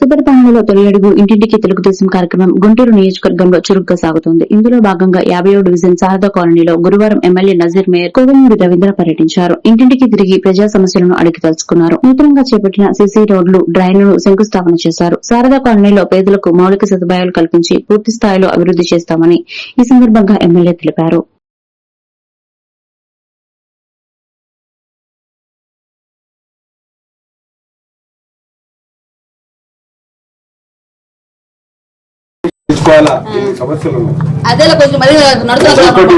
సుపరిపాలనలో తొలి అడుగు ఇంటింటికి తెలుగుదేశం కార్యక్రమం గుంటూరు నియోజకవర్గంలో చురుగ్గా సాగుతోంది. ఇందులో భాగంగా యాభై డివిజన్ శారదా కాలనీలో గురువారం ఎమ్మెల్యే నజీర్ మేయర్ కోవెలూరు రవీంద్ర పర్యటించారు. ఇంటింటికి తిరిగి ప్రజా సమస్యలను అడిగి తెలుసుకున్నారు నూతనంగా చేపట్టిన సిసి రోడ్లు డ్రైన్లను శంకుస్థాపన చేశారు. శారదా కాలనీలో పేదలకు మౌలిక సదుపాయాలు కల్పించి పూర్తి స్థాయిలో అభివృద్ది చేస్తామని ఈ సందర్భంగా ఎమ్మెల్యే తెలిపారు.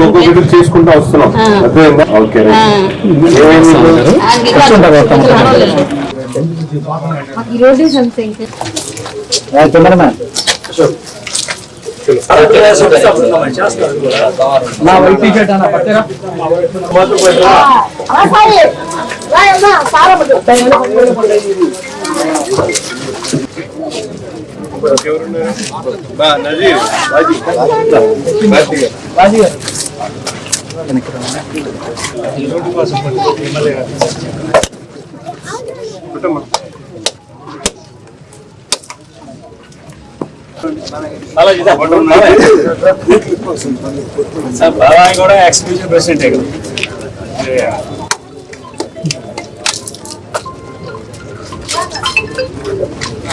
ఒక్కొక్కటి చేసుకుంటూ వస్తున్నాం. Okay right. ఏమైంది ఇప్పుడు? బా, నజీర్, రాజీ. రాజీ గారు. కుటుంబం. సార్ బాబాయ్ కూడా ఎక్స్క్లూజివ్ ప్రెసిడెంటే కదా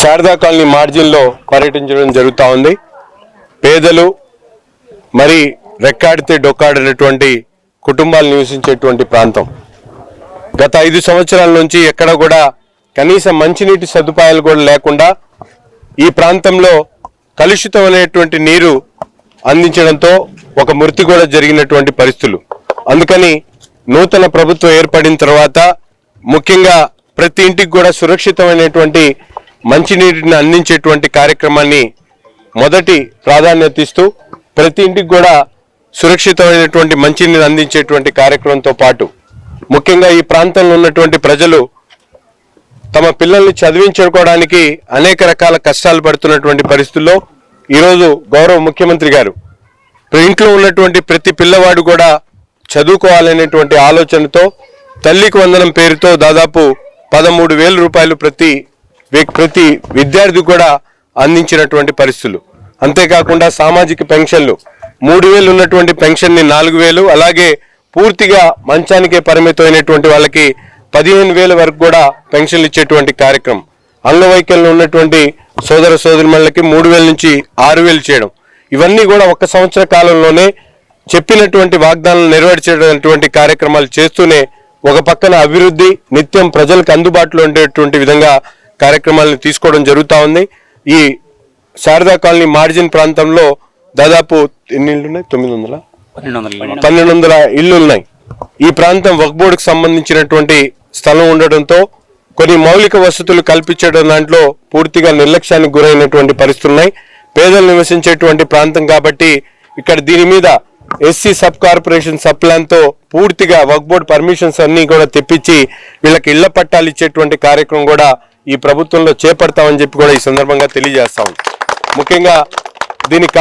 శారదా కాలనీ మార్జిన్లో పర్యటించడం జరుగుతూ ఉంది. పేదలు మరి రెక్కాడితే డొక్కాడినటువంటి కుటుంబాలు నివసించేటువంటి ప్రాంతం. గత ఐదు సంవత్సరాల నుంచి ఎక్కడ కూడా కనీసం మంచినీటి సదుపాయాలు కూడా లేకుండా ఈ ప్రాంతంలో కలుషితమైనటువంటి నీరు అందించడంతో ఒక మృతి కూడా జరిగినటువంటి పరిస్థితులు. అందుకని నూతన ప్రభుత్వం ఏర్పడిన తర్వాత ముఖ్యంగా ప్రతి ఇంటికి కూడా సురక్షితమైనటువంటి మంచినీటిని అందించేటువంటి కార్యక్రమాన్ని మొదటి ప్రాధాన్యత ఇస్తూ ప్రతి ఇంటికి కూడా సురక్షితమైనటువంటి మంచినీరు అందించేటువంటి కార్యక్రమంతో పాటు ముఖ్యంగా ఈ ప్రాంతంలో ఉన్నటువంటి ప్రజలు తమ పిల్లల్ని చదివించుకోవడానికి అనేక రకాల కష్టాలు పడుతున్నటువంటి పరిస్థితుల్లో ఈరోజు గౌరవ ముఖ్యమంత్రి గారు. ఇంట్లో ఉన్నటువంటి ప్రతి పిల్లవాడు కూడా చదువుకోవాలనేటువంటి ఆలోచనతో తల్లికి వందనం పేరుతో దాదాపు పదమూడు వేల రూపాయలు ప్రతి ప్రతి విద్యార్థి కూడా అందించినటువంటి పరిస్థితులు. అంతేకాకుండా సామాజిక పెన్షన్లు. మూడు వేలు ఉన్నటువంటి పెన్షన్ని నాలుగు వేలు అలాగే పూర్తిగా మంచానికే పరిమితమైనటువంటి వాళ్ళకి పదిహేను వేల వరకు కూడా పెన్షన్లు ఇచ్చేటువంటి కార్యక్రమం. అంగవైకల్యం ఉన్నటువంటి సోదర సోదరిమణులకి మూడు వేల నుంచి ఆరు వేలు చేయడం. ఇవన్నీ కూడా ఒక సంవత్సర కాలంలోనే చెప్పినటువంటి వాగ్దానాలు నెరవేర్చేటటువంటి కార్యక్రమాలు చేస్తూనే ఒక పక్కన అభివృద్ధి నిత్యం ప్రజలకు అందుబాటులో ఉండేటువంటి విధంగా కార్యక్రమాలను తీసుకోవడం జరుగుతూ ఉంది. ఈ శారదా కాలనీ మార్జిన్ ప్రాంతంలో దాదాపు ఎన్ని ఇళ్ళు ఉన్నాయి తొమ్మిది వందల పన్నెండు వందల ఇళ్ళు ఉన్నాయి ఈ ప్రాంతం వక్ బోర్డుకు సంబంధించినటువంటి స్థలం ఉండడంతో కొన్ని మౌలిక వసతులు కల్పించడం దాంట్లో పూర్తిగా నిర్లక్ష్యానికి గురైనటువంటి పరిస్థితులు ఉన్నాయి పేదలు నివసించేటువంటి ప్రాంతం కాబట్టి ఇక్కడ దీని మీద ఎస్సీ సబ్ కార్పొరేషన్ సబ్తో పూర్తిగా వర్క్ బోర్డ్ పర్మిషన్స్ అన్ని కూడా తెప్పించి వీళ్ళకి ఇళ్ళ పట్టాలు ఇచ్చేటువంటి కార్యక్రమం కూడా ఈ ప్రభుత్వంలో చేపడతామని చెప్పి కూడా ఈ సందర్భంగా తెలియజేస్తాం ముఖ్యంగా దీనికి